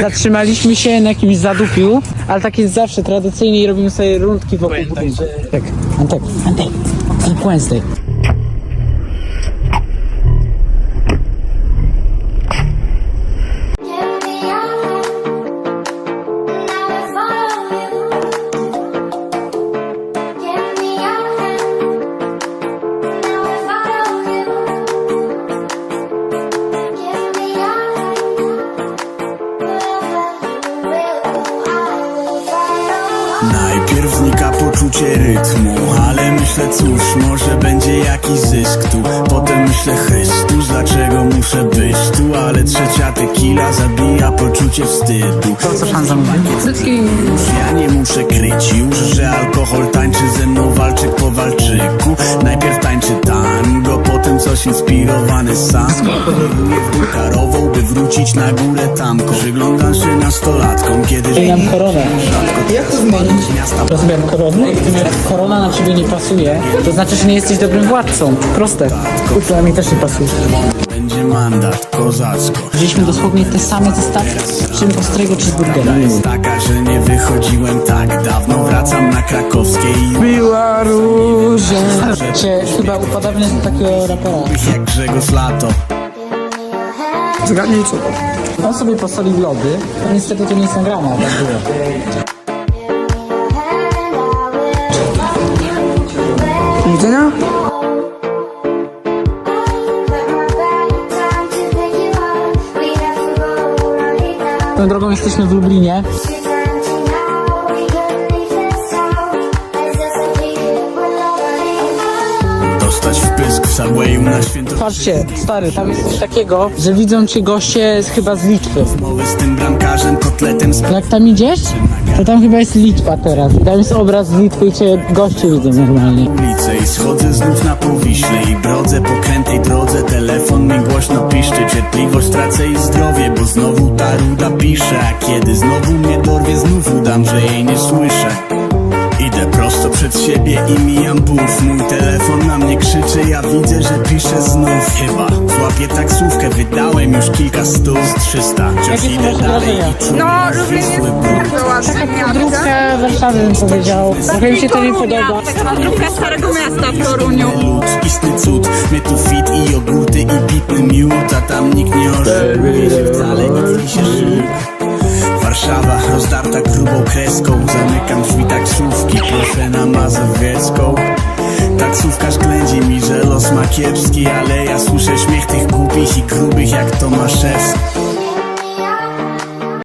Zatrzymaliśmy się na jakimś zadupiu, ale tak jest zawsze tradycyjnie i robimy sobie rundki wokół budynku. Tak, Antek, Keep Wednesday. Najpierw znika poczucie rytmu Ale myślę cóż, może będzie jakiś zysk tu. Potem myślę Chrystus, dlaczego muszę być tu? Ale trzecia tequila zabija poczucie wstydu. Co pan zamówił? Już ja nie muszę kryć już, że alkohol tańczy ze mną karową, by wrócić na górę tamką Przyglądam się nastolatkom, kiedy Zmieniam koronę. Jak to zmienić? Rozumiem koronę i korona na ciebie nie pasuje, to znaczy, że nie jesteś dobrym władcą. Proste. Kurczę, mi też nie pasuje. będzie mandat kozacko Wzięliśmy dosłownie te same zestawy, czym ostrego cheeseburgera. jest taka, że nie wychodziłem tak dawno Wracam na krakowskiej i Była róża. Cię chyba upadamy do takiego rapera. jak Grzegorz Lato Zgadnij co? On sobie posolił lody, to niestety to nie jest nagrane, ale tak było. Widzenia? Tą drogą jesteśmy w Lublinie. Dostać wpysk w Subwayu na święto Patrzcie, stary, tam jest coś takiego, że widzą cię goście z, chyba z Litwy. Mowy z tym bramkarzem, kotletem z Jak tam idziesz, to tam chyba jest Litwa teraz. I tam jest obraz z Litwy i cię goście widzą normalnie. ulicy I schodzę znów na Powiśle I brodzę po krętej drodze Telefon mi głośno piszczy Cierpliwość tracę i zdrowie Bo znowu ta ruda pisze A kiedy znowu mnie dorwie Znów udam, że jej nie słyszę Idę prosto przed siebie i mijam buf Mój telefon na mnie krzyczy Ja widzę, że pisze znów Chyba złapię taksówkę Wydałem już kilka stów z trzysta Wciąż Jakie są idę wasze dalej wrażenia? i czuję No, Lublin jest wisły ból. bardzo ładny. Podróbka Warszawy bym powiedział. Trochę mi się to nie podoba. Taka wędrówka Starego Miasta w Toruniu. lód, istny cud My tu fit i jogurty i pitny miód A tam nikt nie oszukuje się wcale, Mazowiecką. Taksówkarz ględzi mi, że los ma kiepski Ale ja słyszę śmiech tych głupich i grubych jak Tomaszewski